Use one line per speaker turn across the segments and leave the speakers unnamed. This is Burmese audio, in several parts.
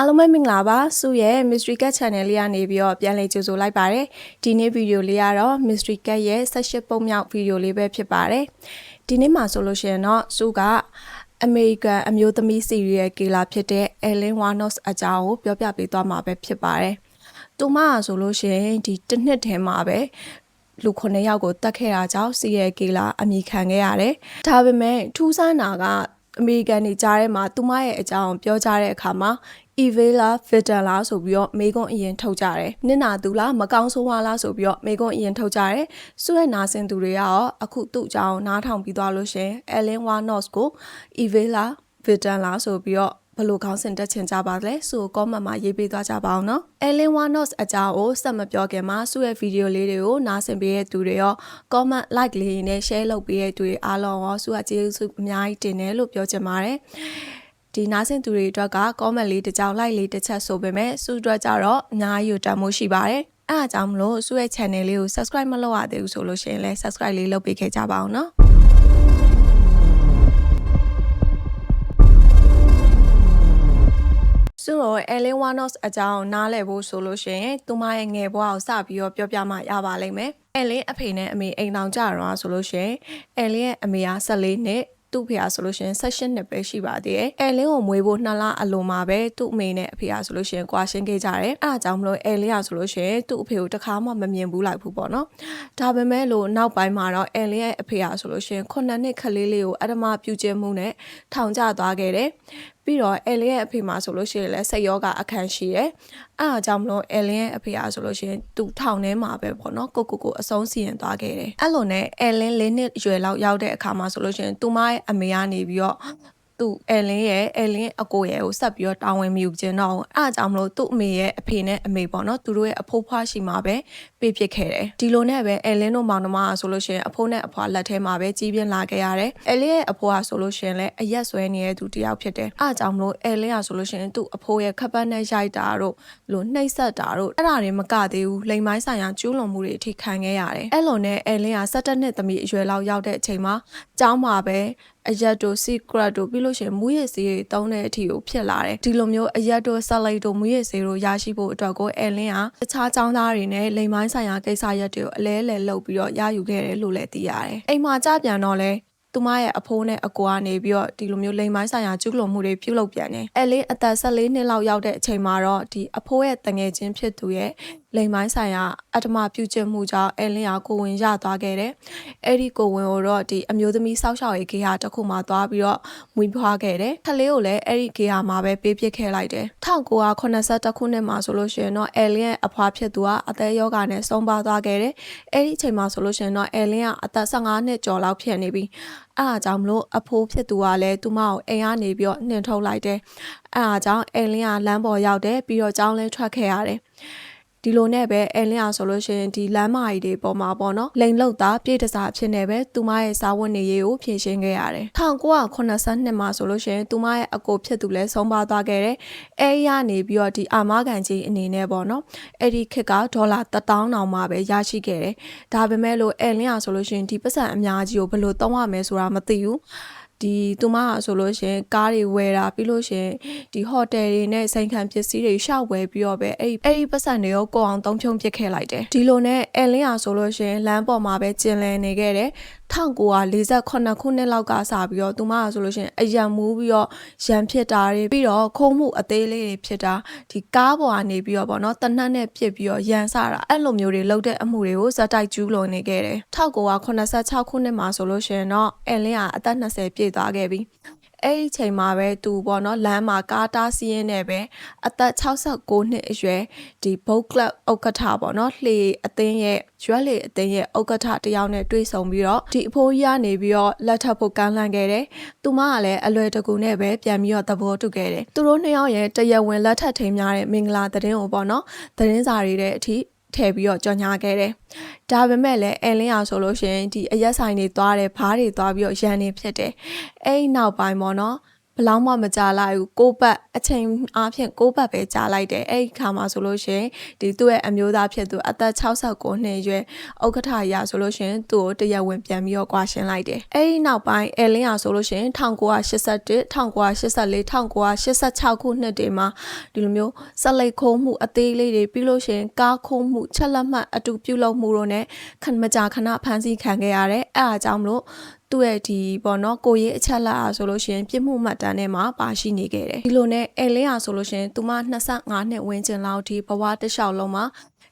အားလုံးပဲမင်္ဂလာပါစုရဲ့ Mystery Cat Channel လေးကနေပြီးတော့ပြန်လည်ကြိုဆိုလိုက်ပါတယ်ဒီနေ့ဗီဒီယိုလေးကတော့ Mystery Cat ရဲ့18ပုံမြောက်ဗီဒီယိုလေးပဲဖြစ်ပါတယ်ဒီနေ့မှာဆိုလို့ရှိရင်တော့စုကအမေရိကန်အမျိုးသမီးစီရီယယ်ကီလာဖြစ်တဲ့ Ellen Warnos အကြောင်းကိုပြောပြပေးသွားမှာပဲဖြစ်ပါတယ်သူမကဆိုလို့ရှိရင်ဒီတစ်နှစ်ထဲမှာပဲလူ9ယောက်ကိုတတ်ခဲ့တာကြောင့်စီရယ်ကီလာအမိခံခဲ့ရတယ်။ဒါပေမဲ့ထူးဆန်းတာကအမေရိကန်တွေကြားထဲမှာသူမရဲ့အကြောင်းပြောကြတဲ့အခါမှာ Evela Vidal လားဆိုပြီးတော့မေကွန်အရင်ထုတ်ကြတယ်။နင့်နာသူလားမကောင်းဆိုးဝါးလားဆိုပြီးတော့မေကွန်အရင်ထုတ်ကြတယ်။စွဲနာဆင်သူတွေရောအခုသူ့အကြောင်းနားထောင်ပြီးသွားလို့ရှင် Ellen Warnos ကို Evela Vidal လားဆိုပြီးတော့ဘလို့ခေါင်းစဉ်တက်ချင်ကြပါလဲဆို comment မှာရေးပေးသွားကြပါအောင်နော် Ellen Warnos အကြောင်းကိုစက်မပြောခင်မှာသူ့ရဲ့ဗီဒီယိုလေးတွေကိုနားဆင်ပေးတဲ့သူတွေရော comment like လေးနဲ့ share လုပ်ပေးတဲ့သူတွေအားလုံးရောသူကကျေးဇူးအများကြီးတင်တယ်လို့ပြောချင်ပါတယ် ဒီနားဆင်သူတွေအတွက်က comment လေးတစ်ကြောင် like လေးတစ်ချက်ဆိုပေမဲ့သူ့အတွက်ကြတော့အများကြီးတန်မိုးရှိပါတယ်အဲအကြောင်းမလို့သူ့ရဲ့ channel လေးကို subscribe မလုပ်ရသေးဘူးဆိုလို့ရှိရင်လည်း subscribe လေးလုပ်ပေးခဲ့ကြပါအောင်နော်ဆိုတော့ Ellen Warnos အကြောင်းနားလည်ဖို့ဆိုလို့ရှိရင်သူမရဲ့ငယ်ဘဝကိုစပြီးတော့ပြောပြမှရပါလိမ့်မယ်။ Ellen အဖေနဲ့အမေအိမ်တောင်ကြတော့ဆိုလို့ရှိရင် Ellen ရဲ့အမေက14နှစ် သူ့ဖေကဆိုလို့ရှိရင်16နှစ်ပဲရှိပါသေးတယ်။အဲလင်းကိုမွေးဖို့နှစ်လအလိုမှာပဲသူ့အမေနဲ့အဖေကဆိုလို့ရှိရင်ကွာရှင်းခဲ့ကြတယ်။အဲအကြောင်းမလို့အဲလင်းကဆိုလို့ရှိရင်သူ့အဖေကိုတစ်ခါမှမမြင်ဘူးလိုက်ဘူးပေါ့နော်။ဒါပေမဲ့လို့နောက်ပိုင်းမှာတော့အဲလင်းရဲ့အဖေကဆိုလို့ရှိရင်ခုနှစ်နှစ်ခလေးလေးကိုအဓမ္မပြုကျင့်မှုနဲ့ထောင်ကျသွားခဲ့တယ်။ ပြီးတော့အဲလင်းရဲ့အဖေမှာဆိုလို့ရှိရင်လည်းစိတ်ယောဂအခန့်ရှိတယ်။အဲအကြောင်းမလို့အဲလင်းရဲ့အဖေကဆိုလို့ရှိရင်သူထောင်ထဲမှာပဲပေါ့နော်ကိုကိုကိုအဆုံးစီရင်သွားခဲ့တယ်။အဲ့လိုနဲ့အဲလင်းလေးနှစ်အရွယ်လောက်ရောက်တဲ့အခါမှာဆိုလို့ရှိရင်သူမရဲ့အမေကနေပြီးတော့ သူ့အဲလင်းရဲ့အဲလင်းအကိုရဲ့ကိုဆက်ပြီးတော့တာဝန်မယူခြင်းတော့အဲ့အကြောင်းမလို့သူ့အမေရဲ့အဖေနဲ့အမေပေါ့နော်သူတို့ရဲ့အဖိုးဖွားရှိမှာပဲပေးဖြစ်ခဲ့တယ်ဒီလိုနဲ့ပဲအဲလင်းတို့မောင်နှမဆိုလို့ရှိရင်အဖိုးနဲ့အဖွားလက်ထဲမှာပဲကြီးပြင်းလာခဲ့ရတယ်အဲလင်းရဲ့အဖိုးကဆိုလို့ရှိရင်လည်းအရက်ဆွဲနေတဲ့သူတယောက်ဖြစ်တယ်အဲ့အကြောင်းမလို့အဲလင်းကဆိုလို့ရှိရင်သူ့အဖိုးရဲ့ခပ်ပန်းနဲ့ရိုက်တာတို့လို့နှိပ်စက်တာတို့အဲ့ဒါတွေမကသေးဘူးလိမ်မိုင်းဆိုင်ရာကျူးလွန်မှုတွေအထိခံခဲ့ရတယ်အဲ့လိုနဲ့အဲလင်းက17နှစ်သမီးအရွယ်လောက်ရောက်တဲ့အချိန်မှာကျောင်းမှာပဲ အရက်တို့ secret တို့ပြီးလို့ရှိရင်မူရည်စေးတွေတုံးတဲ့အထိကိုဖြစ်လာတယ်ဒီလိုမျိုးအရက်တို့ salad တို့မူရည်စေးတို့ရရှိဖို့အတွက်ကိုအဲလင်းကတခြားចောင်းသားတွေနဲ့လိမ်မိုင်းဆိုင်ရာကိစ္စရက်တွေကိုအလဲလဲလုပ်ပြီးတော့ရယူခဲ့တယ်လို့လည်းသိရတယ်အိမ်မှာကြပြန်တော့လဲသူမရဲ့အဖိုးနဲ့အကွာနေပြီးတော့ဒီလိုမျိုးလိမ်မိုင်းဆိုင်ရာကျူးလွန်မှုတွေပြုလုပ်ပြန်တယ်။အဲလေးအသက်14နှစ်လောက်ရောက်တဲ့အချိန်မှာတော့ဒီအဖိုးရဲ့တငယ်ချင်းဖြစ်သူရဲ့ လိမ်မိုင်းဆိုင်ရာအတ္တမပြုကျင့်မှုကြောင့်အဲလင်းဟာကိုဝင်ရသွားခဲ့တယ်။အဲ့ဒီကိုဝင်ကိုတော့ဒီအမျိုးသမီးစောက်ရှောက်ရေးဂေဟာတစ်ခုမှသွားပြီးတော့မွေးဖွားခဲ့တယ်။ခလေးကိုလည်းအဲ့ဒီဂေဟာမှာပဲပေးပစ်ခဲ့လိုက်တယ်။1982ခုနှစ်မှာဆိုလို့ရှိရင်တော့အဲလင်းရဲ့အဖွားဖြစ်သူကအသက်ယောဂါနဲ့ဆုံးပါသွားခဲ့တယ်။အဲ့ဒီအချိန်မှာဆိုလို့ရှိရင်တော့အဲလင်းကအသက်15နှစ်ကျော်လောက်ဖြစ်နေပြီ။အဲ့အားကြောင့်မလို့အဖိုးဖြစ်သူကလည်းသူမကိုအိမ်ကနေပြီးတော့နှင်ထုတ်လိုက်တယ်။အဲ့အားကြောင့်အဲလင်းကလမ်းပေါ်ရောက်တယ်ပြီးတော့ကြောင်းလဲထွက်ခဲ့ရတယ်။ ဒီလိုနဲ့ပဲအဲလင်းအောင်ဆိုလို့ရှိရင်ဒီလမ်းမကြီးတွေပေါ်မှာပေါ့နော်လိန်လောက်တာပြည့်တစားဖြစ်နေပဲသူမရဲ့စာဝတ်နေရေးကိုဖြည့်ရှင်းခဲ့ရတယ်1982မှာဆိုလို့ရှိရင်သူမရဲ့အကိုဖြစ်သူလဲဆုံးပါသွားခဲ့တယ်အဲရနေပြီးတော့ဒီအာမခံကြီးအနေနဲ့ပေါ့နော်အဲ့ဒီခက်ကဒေါ်လာ1000တောင်မှပဲရရှိခဲ့တယ်ဒါပေမဲ့လို့အဲလင်းအောင်ဆိုလို့ရှိရင်ဒီပတ်စံအများကြီးကိုဘယ်လိုသုံးရမလဲဆိုတာမသိဘူး ဒီသူမဆိုလို့ရှင်ကားတွေဝယ်တာပြီးလို့ရှင်ဒီဟိုတယ်တွေနဲ့ဆိုင်ခံပစ္စည်းတွေရှောက်ဝယ်ပြီးတော့ပဲအဲ့အဲ့ဒီပတ်စံတွေကိုကိုအောင်သုံးဖြုံပစ်ခဲ့လိုက်တယ်ဒီလိုနဲ့အဲလင်းဟာဆိုလို့ရှင်လမ်းပေါ်မှာပဲကျင်လည်နေခဲ့တယ်1948ခုနှစ်လောက်ကစပြီးတော့သူမကဆိုလို့ရှိရင်အယံမူးပြီးတော့ရန်ဖြစ်တာတွေပြီးတော့ခုံမှုအသေးလေးတွေဖြစ်တာဒီကားပေါ်ကနေပြီးတော့ဗောနော်တနတ်နဲ့ပြစ်ပြီးတော့ရန်စတာအဲ့လိုမျိုးတွေလုပ်တဲ့အမှုတွေကိုဇက်တိုက်ကျူးလွန်နေခဲ့တယ်1986ခုနှစ်မှာဆိုလို့ရှိရင်တော့အန်လင်းကအသက်20ပြည့်သွားခဲ့ပြီ အဲ့ဒီချိန်မှာပဲသူပေါ့နော်လမ်းမှာကားတားစီးရင်းနဲ့ပဲအသက်69နှစ်အရွယ်ဒီ boat club ဥက္ကဋ္ဌပေါ့နော်လှေအသင်းရဲ့ရွက်လေအသင်းရဲ့ဥက္ကဋ္ဌတယောက်နဲ့တွေ့ဆုံပြီးတော့ဒီအဖိုးကြီးကနေပြီးတော့လက်ထပ်ဖို့ကမ်းလှမ်းခဲ့တယ်။သူမကလည်းအလွယ်တကူနဲ့ပဲပြန်ပြီးတော့သဘောတူခဲ့တယ်။သူတို့နှစ်ယောက်ရဲ့တရဝင်းလက်ထပ်ထိမ်းများတဲ့မင်္ဂလာသတင်းကိုပေါ့နော်သတင်းစာတွေတဲ့အထိ ထည့်ပြီးတော့ကြော်ညာခဲ့တယ်။ဒါပေမဲ့လည်းအဲလင်းအောင်ဆိုလို့ရှိရင်ဒီအရက်ဆိုင်တွေသွားတယ်ဘားတွေသွားပြီးတော့ရန်နေဖြစ်တယ်။အဲ့ဒီနောက်ပိုင်းပေါ့နော် ဘဘလောက်မှမကြာလိုက်ဘူးကိုးပတ်အချိန်အားဖြင့်ကိုးပတ်ပဲကြာလိုက်တယ်အဲ့ဒီခါမှာဆိုလို့ရှရင်ဒီသူ့ရဲ့အမျိုးသားဖြစ်သူအသက်69နှစ်အရွယ်ဥက္ကဋ္ဌရာဆိုလို့ရှရင်သူ့ကိုတရားဝင်ပြန်ပြီးတော့ကွာရှင်းလိုက်တယ်အဲ့ဒီနောက်ပိုင်းအဲလင်းရာဆိုလို့ရှရင်1981 1984 1986ခုနှစ်တွေမှာဒီလိုမျိုးဆက်လက်ခိုးမှုအသေးလေးတွေပြီးလို့ရှရင်ကားခိုးမှုချက်လက်မှတ်အတူပြုလုပ်မှုတို့နဲ့ခဏမကြာခဏဖမ်းဆီးခံခဲ့ရတယ်အဲ့အားကြောင့်မလို့ သူ့ရဲ့ဒီပေါ့နော်ကိုရေးအချက်လက်အားဆိုလို့ရှိရင်ပြစ်မှုမှတ်တမ်းထဲမှာပါရှိနေခဲ့တယ်ဒီလိုနဲ့အဲလင်းအားဆိုလို့ရှိရင်သူမ25နှစ်ဝန်းကျင်လောက်ဒီဘဝတစ်လျှောက်လုံးမှာ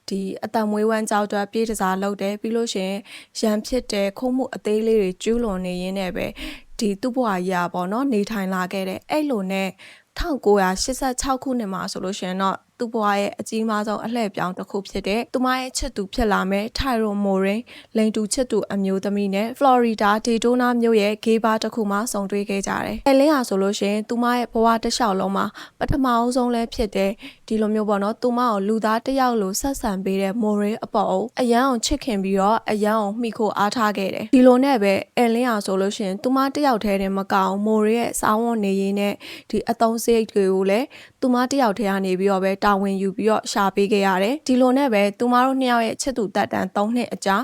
ဒီအတံမွေးဝမ်းကြောက်အတွက်ပြေးတစားလုပ်တယ်ပြီးလို့ရှိရင်ရန်ဖြစ်တယ်ခုံးမှုအသေးလေးတွေကျူးလွန်နေရင်းနဲ့ပဲဒီသူ့ဘဝကြီးอ่ะပေါ့နော်နေထိုင်လာခဲ့တယ်အဲ့လိုနဲ့1986ခုနှစ်မှာဆိုလို့ရှိရင်တော့ သူ့ဘဝရဲ့အကြီးမားဆုံးအလှည့်ပြောင်းတစ်ခုဖြစ်တဲ့သူမရဲ့ချစ်သူဖြစ်လာမဲ့ထိုင်ရိုမိုရင်လိန်တူချစ်သူအမျိုးသမီးနဲ့ဖလော်ရီဒါဒေတိုနာမြို့ရဲ့ဂေးဘာတစ်ခုမှာဆုံတွေ့ခဲ့ကြတယ်။အဲလင်းဟာဆိုလို့ရှိရင်သူမရဲ့ဘဝတစ်လျှောက်လုံးမှာပထမအဆုံးလဲဖြစ်တဲ့ဒီလိုမျိုးပေါ့နော်သူမကိုလူသားတစ်ယောက်လိုဆက်ဆံပေးတဲ့မိုရင်အပေါ်အရန်အောင်ချစ်ခင်ပြီးတော့အရန်အောင်မိခိုအားထားခဲ့တယ်။ဒီလိုနဲ့ပဲအဲလင်းဟာဆိုလို့ရှိရင်သူမတစ်ယောက်တည်းတည်းမကောင်းမိုရင်ရဲ့စာဝန်နေရင်းနဲ့ဒီအတုံးစိတ်တွေကိုလည်းသူမတစ်ယောက်တည်းကနေပြီးတော့ပဲတာဝန်ယူပြီးတော့ရှာပေးခဲ့ရတယ်ဒီလိုနဲ့ပဲသူမတို့နှစ်ယောက်ရဲ့ချစ်သူတက်တန်3နှစ်အကြာ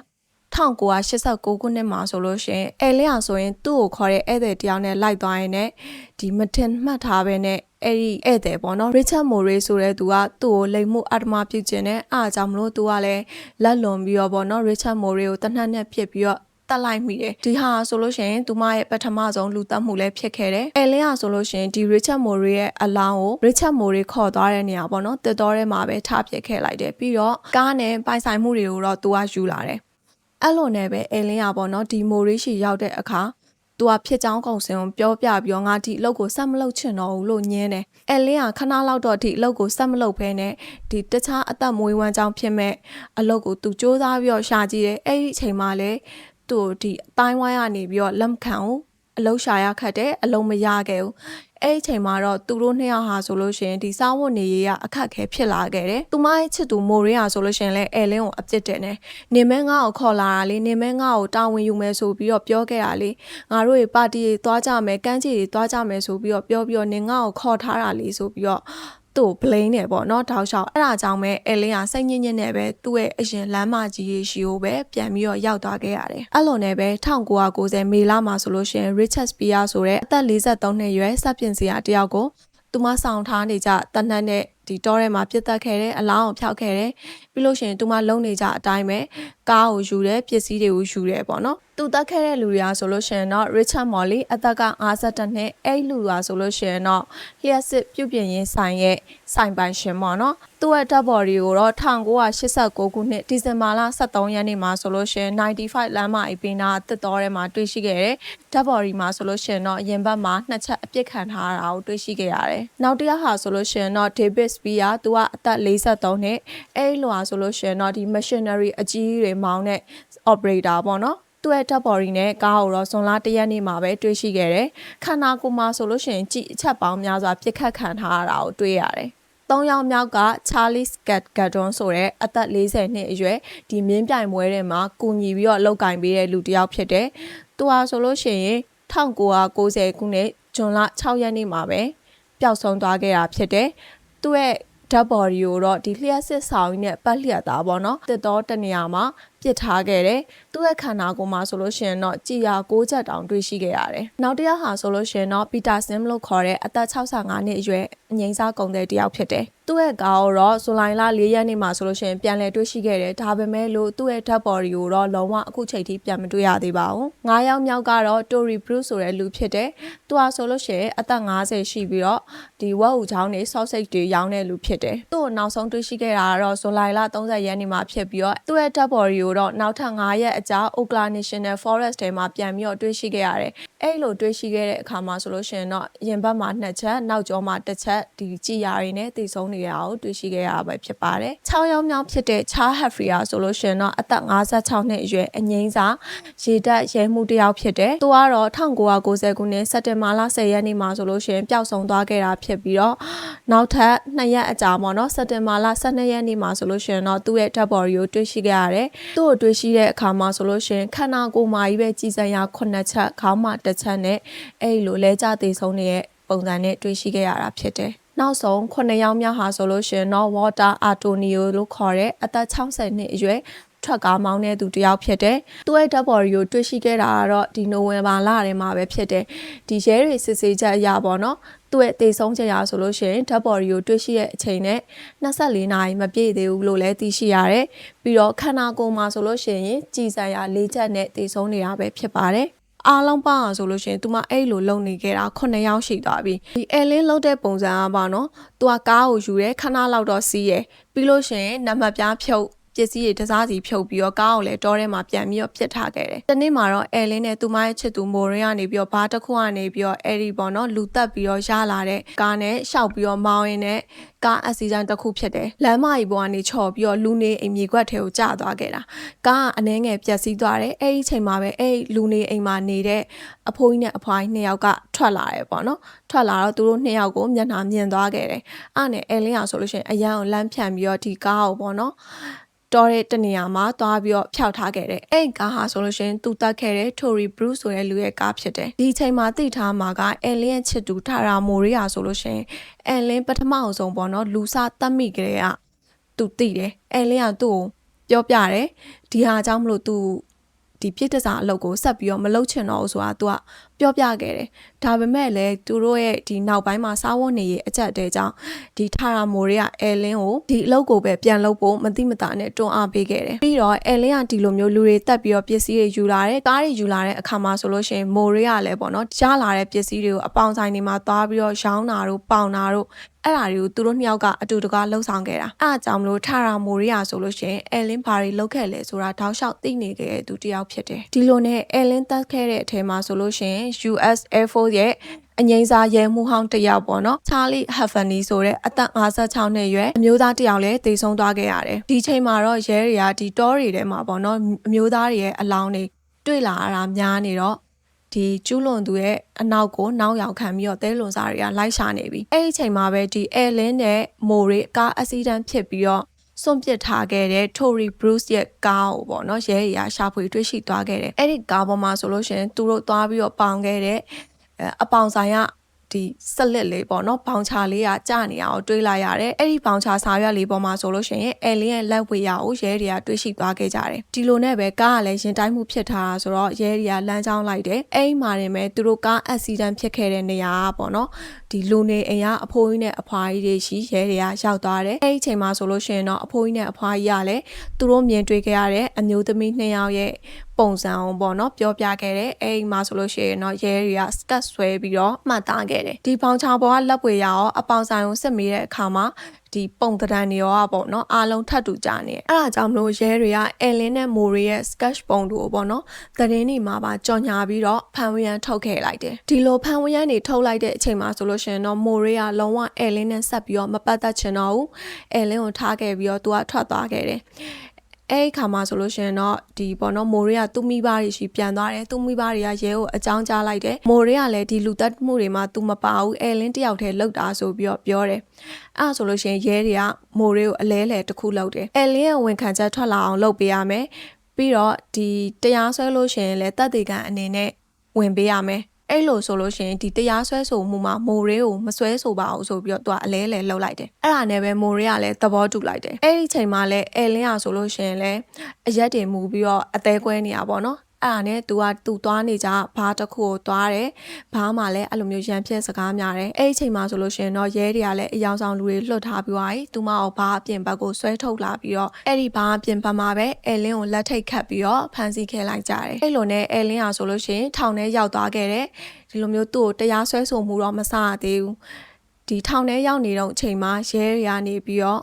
1989ခုနှစ်မှာဆိုလို့ရှိရင်အဲလင်းအောင်ဆိုရင်သူ့ကိုခေါ်တဲ့ဧည့်သည်တယောက်နဲ့လိုက်သွားရင်လည်းဒီမတင်မှတ်ထားပဲနဲ့အဲ့ဒီဧည့်သည်ပေါ့နော် Richard Moray ဆိုတဲ့သူကသူ့ကိုလိမ်မှုအတ္တမပြုခြင်းနဲ့အားကြောင့်မလို့သူကလည်းလက်လွန်ပြီးတော့ပေါ့နော် Richard Moray ကိုတနတ်နဲ့ဖြစ်ပြီးတော့ တက်လိုက်မိတယ်ဒီဟာဆိုလို့ရှိရင်သူမရဲ့ပထမဆုံးလူတက်မှုလည်းဖြစ်ခဲ့တယ်အဲလင်းဟာဆိုလို့ရှိရင်ဒီ Richard Moray ရဲ့အလောင်းကို Richard Moray ခေါ်သွားတဲ့နေရာပေါ့နော်တစ်တော်ထဲမှာပဲထားပစ်ခဲ့လိုက်တယ်ပြီးတော့ကားနဲ့ပိုင်ဆိုင်မှုတွေကိုတော့သူကယူလာတယ်အဲ့လိုနဲ့ပဲအဲလင်းဟာပေါ့နော်ဒီ Moray ရှိရောက်တဲ့အခါသူကဖြစ်ချောင်းကုံစင်ကိုပြောပြပြီးတော့ငါဒီအလုပ်ကိုဆက်မလုပ်ချင်တော့ဘူးလို့ညင်းတယ်။အဲလင်းကခဏလောက်တော့ဒီအလုပ်ကိုဆက်မလုပ်ဖဲနဲ့ဒီတခြားအသက်မွေးဝမ်းကြောင်းဖြစ်မဲ့အလုပ်ကိုသူစ조사ပြီးတော့ရှာကြည့်တယ်။အဲ့ဒီအချိန်မှာလေ သူ့ဒီအတိုင်းဝိုင်းကနေပြီးတော့လက်မခံဘူးအလုံးရှာရခတ်တယ်အလုံးမရခဲ့ဘူးအဲ့ဒီအချိန်မှာတော့သူတို့နှစ်ယောက်ဟာဆိုလို့ရှိရင်ဒီစားဝတ်နေရေးကအခက်ခဲဖြစ်လာခဲ့တယ်။သူမရဲ့ချစ်သူမိုရီယာဆိုလို့ရှိရင်လည်းအဲလင်းကိုအပြစ်တင်တယ်။နေမဲငါ့ကိုခေါ်လာတာလေနေမဲငါ့ကိုတာဝန်ယူမယ်ဆိုပြီးတော့ပြောခဲ့တာလေ။ငါတို့ရေပါတီတွေသွားကြမယ်ကန်းချီတွေသွားကြမယ်ဆိုပြီးတော့ပြောပြီးတော့နေငါ့ကိုခေါ်ထားတာလေဆိုပြီးတော့ သူ့ blame နေပေါ့နော်တောက်လျှောက်အဲ့ဒါကြောင့်ပဲအဲလင်းကစိတ်ညစ်ညစ်နဲ့ပဲသူ့ရဲ့အရင်လမ်းမကြီးရေရှိကိုပဲပြန်ပြီးတော့ရောက်သွားခဲ့ရတယ်အဲ့လိုနဲ့ပဲ1990မေလမှာဆိုလို့ရှိရင် Richard Spear ဆိုတဲ့အသက်43နှစ်ရွယ်စပ်ပြင်စရာတယောက်ကိုသူမဆောင်ထားနေကြတနတ်နဲ့ဒီတောထဲမှာပြစ်တက်ခဲ့တယ်အလောင်းကိုဖျောက်ခဲ့တယ်ပြီးလို့ရှိရင်သူမလုံနေကြအတိုင်းပဲကားကိုယူတယ်ပစ္စည်းတွေကိုယူတယ်ပေါ့နော်သူတက်ခဲ့တဲ့လူတွေကဆိုလို့ရှိရင်တော့ Richard Molly အသက်က52နှစ်အဲ့လူကဆိုလို့ရှိရင်တော့လျှက်စစ်ပြုတ်ပြင်ရေးဆိုင်ရဲ့ဆိုင်ပိုင်ရှင်ပေါ့နော်သူ့ရဲ့တပ်ဘော်တွေကိုတော့1989ခုနှစ်ဒီဇင်ဘာလ23ရက်နေ့မှာဆိုလို့ရှိရင်95လမ်းမအပင်နာတစ်တော်ထဲမှာတွေ့ရှိခဲ့တယ်တပ်ဘော်ဒီမှာဆိုလို့ရှိရင်တော့ရင်ဘတ်မှာနှစ်ချက်အပြစ်ခံထားတာကိုတွေ့ရှိခဲ့ရတယ်နောက်တစ်ယောက်ဟာဆိုလို့ရှိရင်တော့ David Spear သူကအသက်43နှစ်အဲ့လိုဟာဆိုလို့ရှိရင်တော့ဒီ machinery အကြီးတွေမောင်းတဲ့ operator ပေါ့နော်သူ့ရဲ့တပ်ဘော်ရီနဲ့ကားကိုတော့ဇွန်လ၁ရက်နေ့မှာပဲတွေ့ရှိခဲ့တယ်။ခန္ဓာကိုယ်မှာဆိုလို့ရှိရင်ကြည်အချက်ပေါင်းများစွာပြစ်ခတ်ခံထားရတာကိုတွေ့ရတယ်။သုံးယောက်မြောက်က Charlie Scott Gardon ဆိုတဲ့အသက်40နှစ်အရွယ်ဒီမြင်းပြိုင်ပွဲတွေမှာကူညီပြီးတော့လောက်ကင်ပေးတဲ့လူတစ်ယောက်ဖြစ်တယ်။သူဟာဆိုလို့ရှိရင်1990ခုနှစ်ဇွန်လ6ရက်နေ့မှာပဲပျောက်ဆုံးသွားခဲ့တာဖြစ်တယ်။ သူ့ရဲ့ဓာတ်ဘော်ဒီကိုတော့ဒီလျှက်စစ်ဆောင်နဲ့ပတ်လျက်သားပေါ့နော်တစ်တော်တနေရာမှာ ပစ်ထားခဲ့တယ်သူ့ရဲ့ခန္ဓာကိုယ်မှာဆိုလို့ရှိရင်တော့ကြည်ရာ6ချက်တောင်တွေ့ရှိခဲ့ရတယ်နောက်တစ်ယောက်ဟာဆိုလို့ရှိရင်တော့ပီတာဆင်လို့ခေါ်တဲ့အသက်65နှစ်အရွယ်အငိမ့်စားကုန်တဲ့တယောက်ဖြစ်တယ်သူ့ရဲ့ကားကိုတော့ဇူလိုင်လ၄ရက်နေ့မှာဆိုလို့ရှိရင်ပြန်လည်တွေ့ရှိခဲ့တယ်ဒါပေမဲ့လို့သူ့ရဲ့ဓာတ်ဘော်ဒီကိုတော့လုံးဝအခုချိန်ထိပြန်မတွေ့ရသေးပါဘူး၅ယောက်မြောက်ကတော့ Tory Bruce ဆိုတဲ့လူဖြစ်တယ်သူဟာဆိုလို့ရှိရင်အသက်50ရှိပြီးတော့ဒီဝက်ဟူချောင်းတွေ sausage တွေရောင်းတဲ့လူဖြစ်တယ်သူ့ကိုနောက်ဆုံးတွေ့ရှိခဲ့တာကတော့ဇူလိုင်လ30ရက်နေ့မှာဖြစ်ပြီးတော့သူ့ရဲ့ဓာတ်ဘော်ဒီကိုတော့နောက်ထပ်9ရက်အကြာ Oakland National Forest ထဲမှာပြန်ပြီးတော့တွေ့ရှိခဲ့ရတယ်အဲ့လိုတွေ့ရှိခဲ့တဲ့အခါမှာဆိုလို့ရှိရင်တော့ရင်ဘတ်မှာနှစ်ချက်နောက်ကျောမှာတစ်ချက်ဒီကြည်ရာတွေနဲ့တည်ဆုံးနေရအောင်တွေ့ရှိခဲ့ရတာပဲဖြစ်ပါတယ်6ယောက်မြောက်ဖြစ်တဲ့ Charles Heffria ဆိုလို့ရှိရင်တော့အသက်56နှစ်အရွယ်အငိမ့်စာရေတပ်ရဲမှုတစ်ယောက်ဖြစ်တယ်သူကတော့1990ခုနှစ်စက်တင်ဘာလ10ရက်နေ့မှာဆိုလို့ရှိရင်ပျောက်ဆုံးသွားခဲ့တာဖြစ်ပြီးတော့နောက်ထပ်2ရက်အကြာပေါ့နော်စက်တင်ဘာလ12ရက်နေ့မှာဆိုလို့ရှိရင်တော့သူ့ရဲ့ dead body ကိုတွေ့ရှိခဲ့ရတယ်သူ့ကိုတွေ့ရှိတဲ့အခါမှာဆိုလို့ရှိရင်ခန္ဓာကိုယ်မှာကြီးပဲကြည်စံရ9ချက်ခေါင်းမှာတစ်ချက်နဲ့အဲ့လိုလဲကြသေးဆုံးနေတဲ့ပုံစံနဲ့တွေ့ရှိခဲ့ရတာဖြစ်တယ်။နောက်ဆုံး9ယောက်မြောက်ဟာဆိုလို့ရှိရင်တော့ Water Antonio လို့ခေါ်တဲ့အသက်60နှစ်အရွယ် ထွက်ကားမောင်းတဲ့သူတယောက်ဖြစ်တယ်။သူ့ရဲ့ဓာတ်ပေါ်ကိုတွေ့ရှိခဲ့တာကတော့ဒီနိုဝင်ဘာလထဲမှာပဲဖြစ်တယ်။ဒီရဲတွေစစ်ဆေးချက်အရပေါ့နော်။သူ့ရဲ့တေဆုံးချိန်ရာဆိုလို့ရှိရင်ဓာတ်ပေါ်ကိုတွေ့ရှိတဲ့အချိန်နဲ့24နာရီမပြည့်သေးဘူးလို့လည်းသိရှိရတယ်။ပြီးတော့ခန္ဓာကိုယ်မှာဆိုလို့ရှိရင်ကြည်စံရာ၄ချက်နဲ့တေဆုံးနေတာပဲဖြစ်ပါတယ်။အားလုံးပေါင်းအောင်ဆိုလို့ရှိရင် तू မအဲ့လိုလုံနေခဲ့တာ9ယောက်ရှိသွားပြီဒီအဲလင်းလုံးတဲ့ပုံစံကပေါ့နော် तू ကကားကိုယူတယ်ခဏလောက်တော့စီးရယ်ပြီးလို့ရှိရင်နံပါတ်ပြားဖြုတ် ပစ္စည်းတွေတစားစီဖြုတ်ပြီးတော့ကားကိုလည်းတောထဲမှာပြန်ပြီးတော့ပြစ်ထားခဲ့တယ်။တနေ့မှာတော့အဲလင်းနဲ့သူမရဲ့ချစ်သူမိုရီကနေပြီးတော့ဘာတစ်ခုကနေပြီးတော့အဲဒီပေါ့နော်လူတက်ပြီးတော့ရလာတဲ့ကားနဲ့ရှောက်ပြီးတော့မောင်းရင်းနဲ့ကားအစီအစဉ်တစ်ခုဖြစ်တယ်။လမ်းမကြီးပေါ်ကနေချော်ပြီးတော့လူနေအိမ်မြေခွက်ထဲကိုကျသွားခဲ့တာ။ကားကအနှဲငယ်ပျက်စီးသွားတယ်။အဲဒီချိန်မှာပဲအဲဒီလူနေအိမ်မှာနေတဲ့အဖိုးကြီးနဲ့အဖွားကြီးနှစ်ယောက်ကထွက်လာတယ်ပေါ့နော်။ထွက်လာတော့သူတို့နှစ်ယောက်ကိုမျက်နှာမြင်သွားခဲ့တယ်။အဲ့နဲ့အဲလင်းအောင်ဆိုလို့ရှိရင်အရန်ကိုလမ်းဖြန့်ပြီးတော့ဒီကားကိုပေါ့နော်။ တော်တဲ့တနေရာမှာသွားပြီးတော့ဖျောက်ထားခဲ့တယ်။အဲ့ကားဟာဆိုလို့ရှိရင်သူတတ်ခဲ့တဲ့ Tory Bruce ဆိုတဲ့လူရဲ့ကားဖြစ်တယ်။ဒီအချိန်မှာသိထားမှာက Alien ချစ်သူထာရာမိုရီယာဆိုလို့ရှိရင် Alien ပထမအဆုံးပေါ့နော်လူစားတတ်မိကြတဲ့ကသူသိတယ်။ Alien ကသူ့ကိုပြောပြတယ်ဒီဟာကြောင့်မလို့သူ ဒီပြစ်တစားအလုပ်ကိုဆက်ပြီးတော့မလုပ်ချင်တော့ဘူးဆိုတာ तू ကပြောပြခဲ့တယ်။ဒါပေမဲ့လည်းသူတို့ရဲ့ဒီနောက်ပိုင်းမှာစားဝတ်နေရေးအချက်အတဲကြောင့်ဒီထာရာမိုတွေကအဲလင်းကိုဒီအလုပ်ကိုပဲပြန်လုပ်ဖို့မတိမတာနဲ့တွန်းအားပေးခဲ့တယ်။ပြီးတော့အဲလင်းကဒီလိုမျိုးလူတွေတက်ပြီးတော့ပစ္စည်းတွေယူလာတယ်။ကားတွေယူလာတဲ့အခါမှာဆိုလို့ရှိရင်မိုတွေကလည်းပေါ့နော်ကြားလာတဲ့ပစ္စည်းတွေကိုအပေါင်ဆိုင်တွေမှာသွားပြီးတော့ရောင်းတာတို့ပေါင်တာတို့ အဲ့ဒါတွေကိုသူတို့နှစ်ယောက်ကအတူတကားလှုပ်ဆောင်ခဲ့တာအဲ့အကြောင်းမလို့ထာရာမိုရီယာဆိုလို့ရှိရင်အဲလင်းဘာတွေလှုပ်ခဲ့လဲဆိုတာတောက်လျှောက်သိနေခဲ့တဲ့သူတယောက်ဖြစ်တယ်ဒီလိုနဲ့အဲလင်းတက်ခဲ့တဲ့အထဲမှာဆိုလို့ရှိရင် US Air Force ရဲ့အငိမ့်စာရဲမှုဟောင်းတယောက်ပေါ့နော်ချာလီဟက်ဖန်နီဆိုတဲ့အသက်56နှစ်ရွယ်အမျိုးသားတယောက်လည်းတေဆုံးသွားခဲ့ရတယ်ဒီချိန်မှာတော့ရဲတွေကဒီတောတွေထဲမှာပေါ့နော်အမျိုးသားတွေရဲ့အလောင်းတွေတွေ့လာရတာများနေတော့ ဒီကျူးလွန်သူရဲ့အနောက်ကိုနောက်ရောက်ခံပြီးတော့တဲလွန်စားတွေကလိုက်ရှာနေပြီအဲ့ဒီအချိန်မှာပဲဒီအဲလင်းနဲ့မိုရီကားအက်ဆီဒန့်ဖြစ်ပြီးတော့စွန့်ပစ်ထားခဲ့တဲ့ Tory Bruce ရဲ့ကားကိုပေါ့နော်ရဲတွေကရှာဖွေတွေ့ရှိသွားခဲ့တယ်အဲ့ဒီကားပေါ်မှာဆိုလို့ရှိရင်သူတို့သွားပြီးတော့ပေါင်ခဲ့တဲ့အပေါင်ဆိုင်က ဒီဆက်လက်လေးပေါ့နော်ဘောင်ချလေးကကြာနေအောင်တွေးလိုက်ရတယ်အဲ့ဒီဘောင်ချစာရွက်လေးပေါ်မှာဆိုလို့ရှိရင်အဲလင်းရဲ့လက်ဝေရကိုရဲတွေကတွေးရှိသွားခဲ့ကြတယ်ဒီလိုနဲ့ပဲကားကလည်းရင်တိုင်းမှုဖြစ်ထားတာဆိုတော့ရဲတွေကလမ်းကြောင်းလိုက်တယ်အဲ့ဒီမှာနေမဲ့သူတို့ကားအက်ဆီဒန့်ဖြစ်ခဲ့တဲ့နေရာပေါ့နော်ဒီလူနေအိမ်ကအဖိုးကြီးနဲ့အဖွားကြီးတွေရှိရဲတွေကရောက်သွားတယ်အဲ့ဒီအချိန်မှာဆိုလို့ရှိရင်တော့အဖိုးကြီးနဲ့အဖွားကြီးကလည်းသူတို့မြင်တွေ့ခဲ့ရတဲ့အမျိုးသမီးနှစ်ယောက်ရဲ့ ပုံစံအောင်ပေါ့နော်ပြောပြခဲ့တယ်အဲ့ဒီမှာဆိုလို့ရှိရင်တော့ရဲတွေက scat ဆွဲပြီးတော့မှတ်သားခဲ့တယ်ဒီပေါင်ချောင်ပေါ်ကလက်ပွေရရောအပေါင်ဆိုင်ကိုစစ်မိတဲ့အခါမှာဒီပုံတံတန်တွေရောပေါ့နော်အားလုံးထပ်တူကြနေတယ်အဲ့ဒါကြောင့်မလို့ရဲတွေကအဲလင်းနဲ့မိုရီရဲ့ sketch ပုံတို့ပေါ့နော်သတင်းတွေမှာပါကြော်ညာပြီးတော့ဖန်ဝရန်ထုတ်ခဲ့လိုက်တယ်ဒီလိုဖန်ဝရန်တွေထုတ်လိုက်တဲ့အချိန်မှာဆိုလို့ရှိရင်တော့မိုရီကလုံးဝအဲလင်းနဲ့ဆက်ပြီးတော့မပတ်သက်ချင်တော့ဘူးအဲလင်းကိုထားခဲ့ပြီးတော့သူကထွက်သွားခဲ့တယ် အဲ့ဒီခါမှာဆိုလို့ရှိရင်တော့ဒီပေါ့နော်မိုရီကသူ့မိဘတွေရှိပြန်သွားတယ်သူ့မိဘတွေကရဲကိုအကြောင်းကြားလိုက်တယ်မိုရီကလည်းဒီလူသက်မှုတွေမှာသူမပါဘူးအဲလင်းတယောက်တည်းလှုပ်တာဆိုပြီးတော့ပြောတယ်အဲ့ဒါဆိုလို့ရှိရင်ရဲတွေကမိုရီကိုအလဲလဲတစ်ခုလှုပ်တယ်အဲလင်းရဲ့ဝန်ခံချက်ထွက်လာအောင်လုပ်ပေးရမယ်ပြီးတော့ဒီတရားစွဲလို့ရှိရင်လည်းတပ်တေကန်အနေနဲ့ဝင်ပေးရမယ် အဲ့လိုဆိုလို့ရှိရင်ဒီတရားစွဲဆိုမှုမှာမိုရေးကိုမစွဲဆိုပါဘူးဆိုပြီးတော့သူကအလဲလဲလှုပ်လိုက်တယ်အဲ့ဒါနဲ့ပဲမိုရေးကလည်းသဘောတူလိုက်တယ်အဲ့ဒီချိန်မှာလည်းအဲလင်းရဆိုလို့ရှိရင်လည်းအရက်တင်မှုပြီးတော့အသေးကွဲနေတာပေါ့နော် အဲ့ဒါနဲ့ तू က तू သွားနေကြဘာတစ်ခုကိုသွားတယ်ဘာမှလည်းအဲ့လိုမျိုးရန်ဖြစ်စကားများတယ်အဲ့ဒီအချိန်မှာဆိုလို့ရှိရင်တော့ရဲတွေကလည်းအယောင်ဆောင်လူတွေလွတ်ထားပြီးွားပြီသူမအောင်ဘာအပြင်ဘက်ကိုဆွဲထုတ်လာပြီးတော့အဲ့ဒီဘာအပြင်ဘက်မှာပဲအဲလင်းကိုလက်ထိတ်ခတ်ပြီးတော့ဖမ်းဆီးခဲ့လိုက်ကြတယ်အဲ့လိုနဲ့အဲလင်းဟာဆိုလို့ရှိရင်ထောင်ထဲရောက်သွားခဲ့တယ်ဒီလိုမျိုးသူ့ကိုတရားစွဲဆိုမှုတော့မဆရသေးဘူးဒီထောင်ထဲရောက်နေတဲ့အချိန်မှာရဲတွေကနေပြီးတော့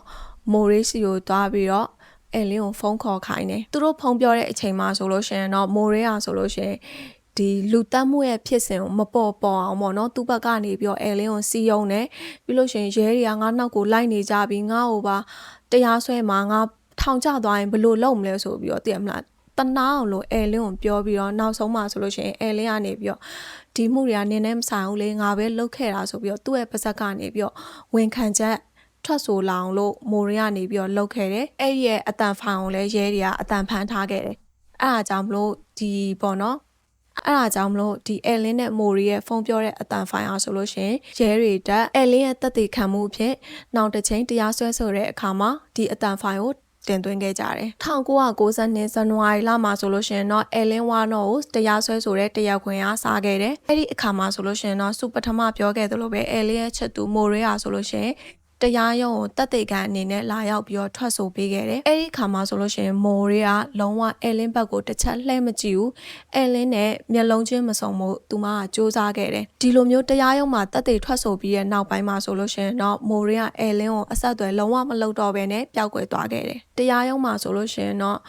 မိုရေးစီကိုသွားပြီးတော့ အဲလင်းကိုဖုန်းခေါ်ခိုင်းတယ်သူတို့ဖုန်းပြောတဲ့အချိန်မှာဆိုလို့ရှိရင်တော့မိုရေးဟာဆိုလို့ရှိရင်ဒီလူတက်မှုရဲ့ဖြစ်စဉ်ကိုမပေါ်ပေါ်အောင်ပေါ့နော်သူ့ဘက်ကနေပြီးတော့အဲလင်းကိုစီးယုံတယ်ပြီးလို့ရှိရင်ရဲတွေကငါနောက်ကိုလိုက်နေကြပြီးငါ့ကိုပါတရားစွဲမှာငါထောင်ကျသွားရင်ဘယ်လိုလုပ်မလဲဆိုပြီးတော့သိရမလားတနာအောင်လို့အဲလင်းကိုပြောပြီးတော့နောက်ဆုံးမှဆိုလို့ရှိရင်အဲလင်းကနေပြီးတော့ဒီမှုတွေကနင်းနေမဆိုင်ဘူးလေငါပဲလုတ်ခဲ့တာဆိုပြီးတော့သူ့ရဲ့ပါဇက်ကနေပြီးတော့ဝန်ခံချက် ထွက်ဆိုလောင်လို့မိုရီကနေပြီးတော့လှုပ်ခဲ့တယ်အဲ့ဒီရဲ့အတန်ဖိုင်ကိုလည်းရဲတွေကအတန်ဖမ်းထားခဲ့တယ်အဲ့ဒါကြောင့်မလို့ဒီပေါ့နော်အဲ့ဒါကြောင့်မလို့ဒီအဲလင်းနဲ့မိုရီရဲ့ဖုန်းပြောတဲ့အတန်ဖိုင်အားဆိုလို့ရှရင်ရဲတွေတက်အဲလင်းရဲ့တက်တည်ခံမှုအဖြစ်နောက်တစ်ချိန်တရားစွဲဆိုတဲ့အခါမှာဒီအတန်ဖိုင်ကိုတင်သွင်းခဲ့ကြတယ်။1992ဇန်နဝါရီလမှာဆိုလို့ရှိရင်တော့အဲလင်းဝါနော့ကိုတရားစွဲဆိုတဲ့တရားခွင်အားစားခဲ့တယ်။အဲ့ဒီအခါမှာဆိုလို့ရှိရင်တော့စူပထမပြောခဲ့သလိုပဲအဲလင်းရဲ့ချက်သူမိုရီယာဆိုလို့ရှိရင် တရားရုံးကိုတက်တေကန်အနေနဲ့လာရောက်ပြီးတော့ထွက်ဆိုပေးခဲ့တယ်။အဲဒီခါမှာဆိုလို့ရှိရင်မိုရီကလုံးဝအဲလင်းဘက်ကိုတစ်ချက်လှည့်မကြည့်ဘူး။အဲလင်းနဲ့မျက်လုံးချင်းမစုံမှုသူမကစူးစမ်းခဲ့တယ်။ဒီလိုမျိုးတရားရုံးမှာတက်တေထွက်ဆိုပြီးတဲ့နောက်ပိုင်းမှာဆိုလို့ရှိရင်တော့မိုရီကအဲလင်းကိုအဆက်အသွယ်လုံးဝမလုပ်တော့ဘဲနဲ့ပျောက်ကွယ်သွားခဲ့တယ်။တရားရုံးမှာဆိုလို့ရှိရင်တော့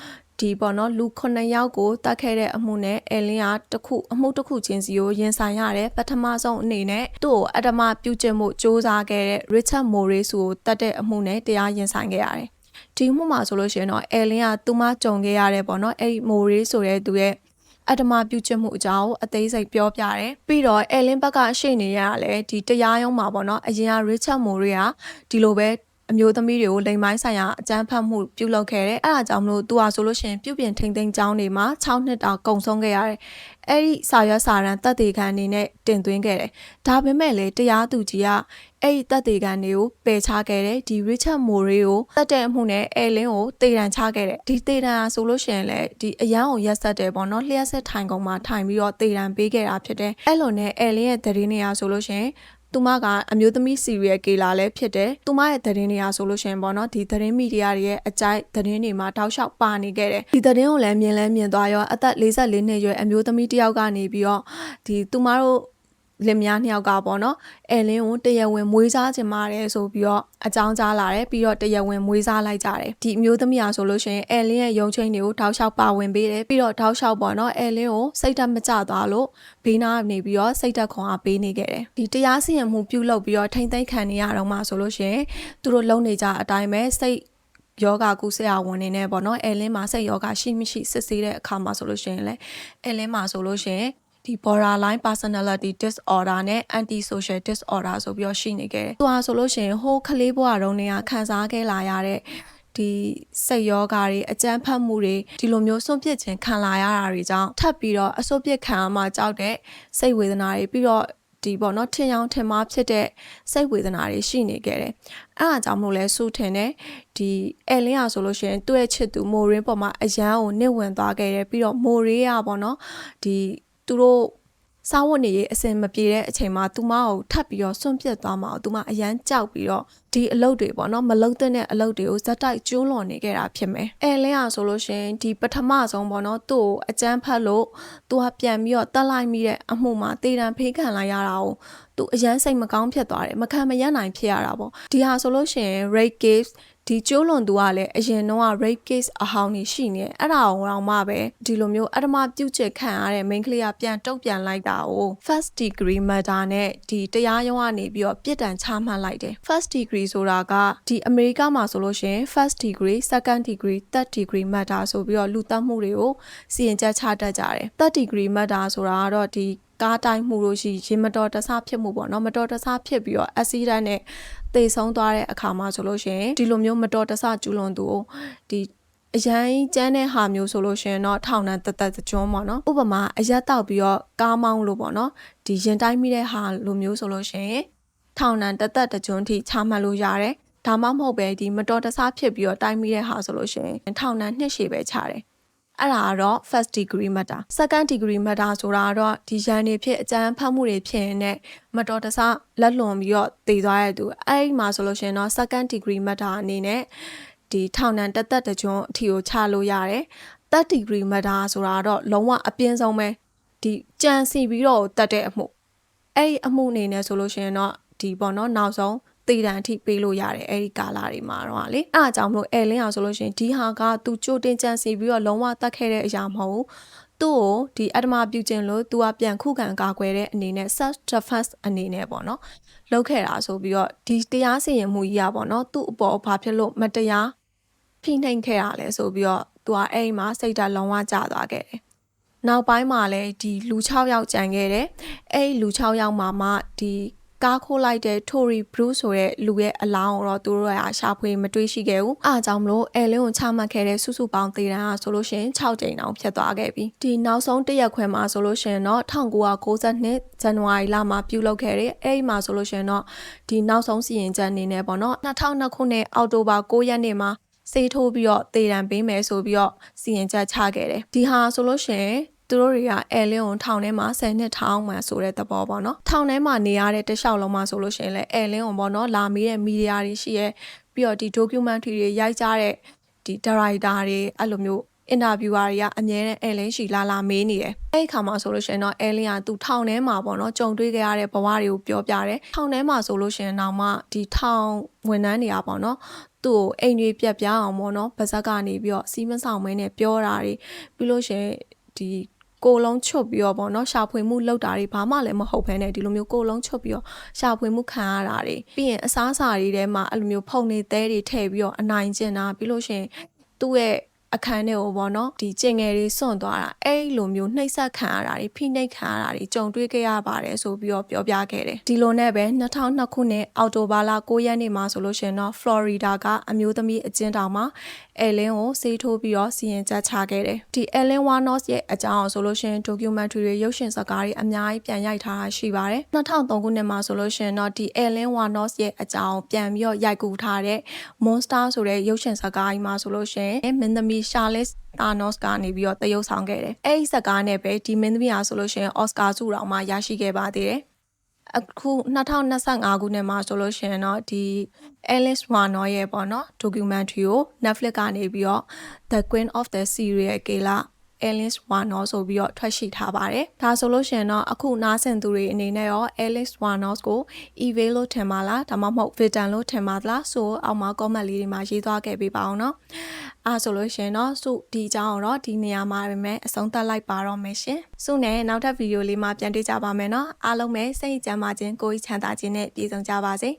ဒီပေါ့နော်လူ9ယောက်ကိုတတ်ခဲ့တဲ့အမှုနဲ့အဲလင်းကတခုအမှုတစ်ခုချင်းစီကိုရင်ဆိုင်ရတယ်ပထမဆုံးအနေနဲ့သူ့ကိုအတ္တမပြုတ်ကျမှုစ조사ခဲ့တဲ့ Richard Morris ကိုတတ်တဲ့အမှုနဲ့တရားရင်ဆိုင်ခဲ့ရတယ်ဒီမှုမှာဆိုလို့ရှိရင်တော့အဲလင်းကသူမကြုံခဲ့ရတဲ့ပေါ့နော်အဲ့ဒီ Morris ဆိုတဲ့သူရဲ့အတ္တမပြုတ်ကျမှုအကြောင်းကိုအသေးစိတ်ပြောပြတယ်ပြီးတော့အဲလင်းဘက်ကရှေ့နေရတာလည်းဒီတရားရုံးမှာပေါ့နော်အရင်က Richard Morris ကဒီလိုပဲ အမျိုးသမီးတွေကိုလိမ်မိုင်းဆိုင်ရာအကြမ်းဖက်မှုပြုလုပ်ခဲ့တယ်အဲ့ဒါကြောင့်မလို့သူဟာဆိုလို့ရှိရင်ပြုပြင်ထိန်သိမ်းကြောင်းတွေမှာ6နှစ်တာကုံဆုံးခဲ့ရတယ်အဲ့ဒီစာရွက်စာတမ်းတပ်သေးခံအနေနဲ့တင်သွင်းခဲ့တယ်ဒါပေမဲ့လေတရားသူကြီးကအဲ့ဒီတပ်သေးခံတွေကိုပယ်ချခဲ့တယ်ဒီ Richard Murray ကိုတတ်တဲ့အမှုနဲ့အဲလင်းကိုတေတံချခဲ့တယ်ဒီတေတံဆိုလို့ရှိရင်လေဒီအရန်ကိုရက်ဆက်တယ်ပေါ့နော်လျှက်ဆက်ထိုင်ကုန်မှာထိုင်ပြီးတော့တေတံပေးခဲ့တာဖြစ်တယ်အဲ့လိုနဲ့အဲလင်းရဲ့သတင်းနေရာဆိုလို့ရှိရင် သူမကအမျိုးသမီး serial killer လည်းဖြစ်တယ်။သူမရဲ့သတင်းတွေကဆိုလို့ရှိရင်ပေါ့နော်ဒီသတင်းမီဒီယာတွေရဲ့အကြိုက်သတင်းတွေမှာတောက်လျှောက်ပါနေခဲ့တယ်။ဒီသတင်းကိုလည်းမြင်လဲမြင်သွားရောအသက်44နှစ်ရွယ်အမျိုးသမီးတစ်ယောက်ကနေပြီးတော့ဒီသူမတို့ လင်မယားနှစ်ယောက်ကပေါ့နော်အဲလင်းကိုတရားဝင်မွေးစားခြင်းပါတယ်ဆိုပြီးတော့အကြောင်းကြားလာတယ်ပြီးတော့တရားဝင်မွေးစားလိုက်ကြတယ်ဒီအမျိုးသမီးအားဆိုလို့ရှိရင်အဲလင်းရဲ့ရုံချင်းတွေကိုတောက်လျှောက်ပါဝင်ပေးတယ်ပြီးတော့တောက်လျှောက်ပေါ့နော်အဲလင်းကိုစိတ်ဓာတ်မကျသွားလို့ဘေးနားနေပြီးတော့စိတ်ဓာတ်ခွန်အားပေးနေခဲ့တယ်ဒီတရားစီရင်မှုပြုလုပ်ပြီးတော့ထိမ့်သိမ်းခံနေရတော့မှဆိုလို့ရှိရင်သူတို့လုံနေကြအတိုင်းပဲစိတ်ယောဂကုဆရာဝန်နေနဲ့ပေါ့နော်အဲလင်းမှာစိတ်ယောဂရှိမရှိစစ်ဆေးတဲ့အခါမှာဆိုလို့ရှိရင်လည်းအဲလင်းမှာဆိုလို့ရှိရင် ဒီ borderline personality disorder နဲ့ antisocial disorder ဆိုပြီးတော့ရှိနေခဲ့တယ်။သူဟာဆိုလို့ရှိရင်ဟိုးကလေးဘဝတုန်းကခံစားခဲ့လာရတဲ့ဒီစိတ်ယောဂါတွေအကြမ်းဖက်မှုတွေဒီလိုမျိုးစွန့်ပစ်ခြင်းခံလာရတာတွေကြောင့်ထပ်ပြီးတော့အစွန့်ပစ်ခံရမှကြောက်တဲ့စိတ်ဝေဒနာတွေပြီးတော့ဒီပေါ့နော်ထင်ရောင်ထင်မှားဖြစ်တဲ့စိတ်ဝေဒနာတွေရှိနေခဲ့တယ်။အဲအားကြောင့်မို့လဲစူထင်တယ်ဒီအဲလင်းရဆိုလို့ရှိရင်သူ့ရဲ့ချစ်သူမိုရင်းပေါ်မှာအရန်ကိုနစ်ဝင်သွားခဲ့တယ်ပြီးတော့မိုရင်းရပေါ့နော်ဒီ သူတို့စားဝတ်နေရေးအစင်မပြေတဲ့အချိန်မှာသူမကိုထပ်ပြီးတော့စွန့်ပစ်သွားမှာသူမအရန်ကြောက်ပြီးတော့ဒီအလုပ်တွေပေါ့နော်မလုပ်တဲ့အလုပ်တွေကိုဇက်တိုက်ကျူးလွန်နေခဲ့တာဖြစ်မယ်အဲလင်းอ่ะဆိုလို့ရှင်ဒီပထမဆုံးပေါ့နော်သူ့ကိုအကြမ်းဖက်လို့သူကပြန်ပြီးတော့တက်လိုက်မိတဲ့အမှုမှာတေတံဖေးခံလိုက်ရတာကိုသူအရန်စိတ်မကောင်းဖြစ်သွားတယ်မခံမရနိုင်ဖြစ်ရတာပေါ့ဒီဟာဆိုလို့ရှင် rape case ဒီကျိုးလွန်သူကလည်းအရင်တော့ rape case အဟောင်းနေရှိနေအဲ့ဒါကိုတော့မှပဲဒီလိုမျိုးအဓမ္မပြုတ်ချက်ခံရတဲ့ main ကလေးကပြန်တုတ်ပြန်လိုက်တာကို first degree murder နဲ့ဒီတရားရုံးကနေပြီးတော့ပြစ်ဒဏ်ချမှတ်လိုက်တယ် first degree ဆိုတာကဒီအမေရိကမှာဆိုလို့ရှိရင် first degree second degree third degree murder ဆိုပြီးတော့လူသတ်မှုတွေကိုစီရင်ချက်ချတတ်ကြတယ် third degree murder ဆိုတာကတော့ဒီ ကားတိုင်းမှုလို့ရှိရင်မတော်တဆဖြစ်မှုပေါ့နော်မတော်တဆဖြစ်ပြီးတော့ accident နဲ့သေဆုံးသွားတဲ့အခါမှာဆိုလို့ရှိရင်ဒီလိုမျိုးမတော်တဆကျူးလွန်သူကိုဒီအရင်ကျန်းတဲ့ဟာမျိုးဆိုလို့ရှိရင်တော့ထောင်နှံတသက်ကျွန်းပေါ့နော်ဥပမာအရက်တောက်ပြီးတော့ကားမောင်းလို့ပေါ့နော်ဒီရင်တိုင်းမိတဲ့ဟာလိုမျိုးဆိုလို့ရှိရင်ထောင်နှံတသက်ကျွန်းထိချမှတ်လို့ရတယ်ဒါမှမဟုတ်ပဲဒီမတော်တဆဖြစ်ပြီးတော့တိုင်းမိတဲ့ဟာဆိုလို့ရှိရင်ထောင်နှံနှစ်ရှည်ပဲချတယ် အဲ့ဒါကတော့ first degree matter second degree matter ဆိုတာကတော့ဒီရန်တွေဖြစ်အကြမ်းဖက်မှုတွေဖြစ်ရင်မတော်တဆလက်လွန်ပြီးတော့တည်သွားရတဲ့သူအဲ့ဒီမှာဆိုလို့ရှိရင်တော့ second degree matter အနေနဲ့ဒီထောင်ဒဏ်တသက်တကြွအထီကိုချလို့ရတယ် third degree matter ဆိုတာတော့လုံးဝအပြင်းဆုံးပဲဒီကြံစီပြီးတော့တတ်တဲ့အမှုအဲ့ဒီအမှုအနေနဲ့ဆိုလို့ရှိရင်တော့ဒီပေါ့နော်နောက်ဆုံး တည်တံအထိပေးလို့ရတယ်အဲ့ဒီကာလာတွေမှာတော့လေအဲ့အကြောင်းမလို့အဲလင်းအောင်ဆိုလို့ရှိရင်ဒီဟာကသူကြိုတင်ကြံစီပြီးတော့လုံးဝတတ်ခဲ့တဲ့အရာမဟုတ်ဘူးသူ့ကိုဒီအတ္တမပြုခြင်းလို့သူကပြန်ခုခံကာကွယ်တဲ့အနေနဲ့ self defense အနေနဲ့ပေါ့နော်လုပ်ခဲ့တာဆိုပြီးတော့ဒီတရားစီရင်မှုကြီးอ่ะပေါ့နော်သူ့အပေါ်ဘာဖြစ်လို့မတရားဖိနှိပ်ခဲ့ရလဲဆိုပြီးတော့သူကအဲ့ဒီမှာစိတ်ဓာတ်လုံးဝကျသွားခဲ့တယ်နောက်ပိုင်းမှာလည်းဒီလူ6ယောက်ကြံခဲ့တယ်အဲ့ဒီလူ6ယောက်မှာမှဒီ ကားခိုးလိုက်တဲ့ Tory Bruce ဆိုတဲ့လူရဲ့အလောင်းကိုတော့သူတို့ကရှာဖွေမတွေ့ရှိခဲ့ဘူး။အားကြောင့်မလို့အဲလင်းကိုချမှတ်ခဲ့တဲ့စုစုပေါင်းသေဒဏ်ကဆိုလို့ရှိရင်6ကြိမ်တောင်ဖြစ်သွားခဲ့ပြီ။ဒီနောက်ဆုံးတစ်ရက်ခွဲမှာဆိုလို့ရှိရင်တော့1992ဇန်နဝါရီလမှာပြုလုပ်ခဲ့တဲ့အဲ့ဒီမှာဆိုလို့ရှိရင်တော့ဒီနောက်ဆုံးစီရင်ချက်အနေနဲ့ပေါ့နော်2002ခုနှစ်အောက်တိုဘာ9ရက်နေ့မှာစေးထိုးပြီးတော့သေဒဏ်ပေးမယ်ဆိုပြီးတော့စီရင်ချက်ချခဲ့တယ်။ဒီဟာဆိုလို့ရှိရင် သူတို့တွေကအဲလင်းကိုထောင်ထဲမှာ10နှစ်ထောင်မှဆိုတဲ့သဘောပေါ့နော်ထောင်ထဲမှာနေရတဲ့တခြားလုံးမှာဆိုလို့ရှိရင်လည်းအဲလင်းကိုပေါ့နော်လာမေးတဲ့မီဒီယာတွေရှိရဲ့ပြီးတော့ဒီ documentary တွေရိုက်ကြတဲ့ဒီ director တွေအဲ့လိုမျိုး interviewer တွေကအမြဲတမ်းအဲလင်းရှိလာလာမေးနေတယ်အဲ့ဒီခါမှာဆိုလို့ရှိရင်တော့အဲလင်းကသူထောင်ထဲမှာပေါ့နော်ကြုံတွေ့ခဲ့ရတဲ့ဘဝတွေကိုပြောပြတယ်ထောင်ထဲမှာဆိုလို့ရှိရင်တော့မှဒီထောင်ဝန်ထမ်းတွေကပေါ့နော်သူ့ကိုအိမ်တွေပြက်ပြားအောင်ပေါ့နော်ဗဇက်ကနေပြီးတော့စီးမဆောင်မဲနဲ့ပြောတာတွေပြီးလို့ရှိရင်ဒီ ကိုယ်လုံးချွတ်ပြီးတော့ပေါ့နော်ရှာဖွေမှုလုပ်တာတွေဘာမှလည်းမဟုတ်ဘဲနဲ့ဒီလိုမျိုးကိုယ်လုံးချွတ်ပြီးတော့ရှာဖွေမှုခံရတာတွေပြီးရင်အစားအစာတွေထဲမှာအဲ့လိုမျိုးဖုန်နေသေးတွေထည့်ပြီးတော့အနိုင်ကျင့်တာပြီးလို့ရှိရင်သူ့ရဲ့အခန်းထဲကိုပေါ့နော်ဒီကျင်ငယ်တွေစွန့်သွားတာအဲ့လိုမျိုးနှိပ်စက်ခံရတာတွေဖိနှိပ်ခံရတာတွေကြုံတွေ့ခဲ့ရပါတယ်ဆိုပြီးတော့ပြောပြခဲ့တယ်ဒီလိုနဲ့ပဲ2002ခုနှစ်အောက်တိုဘာလ9ရက်နေ့မှာဆိုလို့ရှိရင်တော့ဖလော်ရီဒါကအမျိုးသမီးအကျဉ်းထောင်မှာ အဲလင်းကိုစေးထိုးပြီးတော့စီရင်ချက်ချခဲ့တယ်ဒီအဲလင်းဝါနော့စ်ရဲ့အကြောင်းဆိုလို့ရှိရင် documentary တွေရုပ်ရှင်ဇာတ်ကားတွေအများကြီးပြန်ရိုက်ထားတာရှိပါတယ်2003ခုနှစ်မှာဆိုလို့ရှိရင်တော့ဒီအဲလင်းဝါနော့စ်ရဲ့အကြောင်းပြန်ပြီးတော့ရိုက်ကူထားတဲ့ monster ဆိုတဲ့ရုပ်ရှင်ဇာတ်ကားကြီးမှာဆိုလို့ရှိရင်မင်းသမီး Charlotte Thanos ကနေပြီးတော့တရုပ်ဆောင်ခဲ့တယ်။အဲ့ဒီဇာတ်ကားနဲ့ပဲဒီမင်းသမီးဟာဆိုလို့ရှိရင် Oscar ဆုတောင်မှရရှိခဲ့ပါသေးတယ်။ အခု2025ခုနှစ်မှာဆိုလို့ရှိရင်တော့ဒီ Alice Warner ရဲ့ပေါ့နော် documentary ကို Netflix ကနေပြီးတော့ The Queen of the Serial Killer Alice Warner ဆိုပြီးတော့ထွက်ရှိထားပါတယ်။ဒါဆိုလို့ရှိရင်တော့အခုနားဆင်သူတွေအနေနဲ့ရော Alice Warner ကို eBay လို့ထင်ပါလားဒါမှမဟုတ် Vitan လို့ထင်ပါသလားဆိုအောက်မှာ comment လေးတွေမှာရေးသွားခဲ့ပေးပါအောင်နော်။အားဆိုလို့ရှိရင်တော့စုဒီအကြောင်းတော့ဒီနေရာမှာပဲမယ်အဆုံးသတ်လိုက်ပါတော့မယ်ရှင်။စုနဲ့နောက်ထပ်ဗီဒီယိုလေးမှာပြန်တွေ့ကြပါမယ်နော်။အားလုံးပဲစိတ်ကြမ်းပါခြင်းကိုယ်ချမ်းသာခြင်းနဲ့ပြည့်စုံကြပါစေ။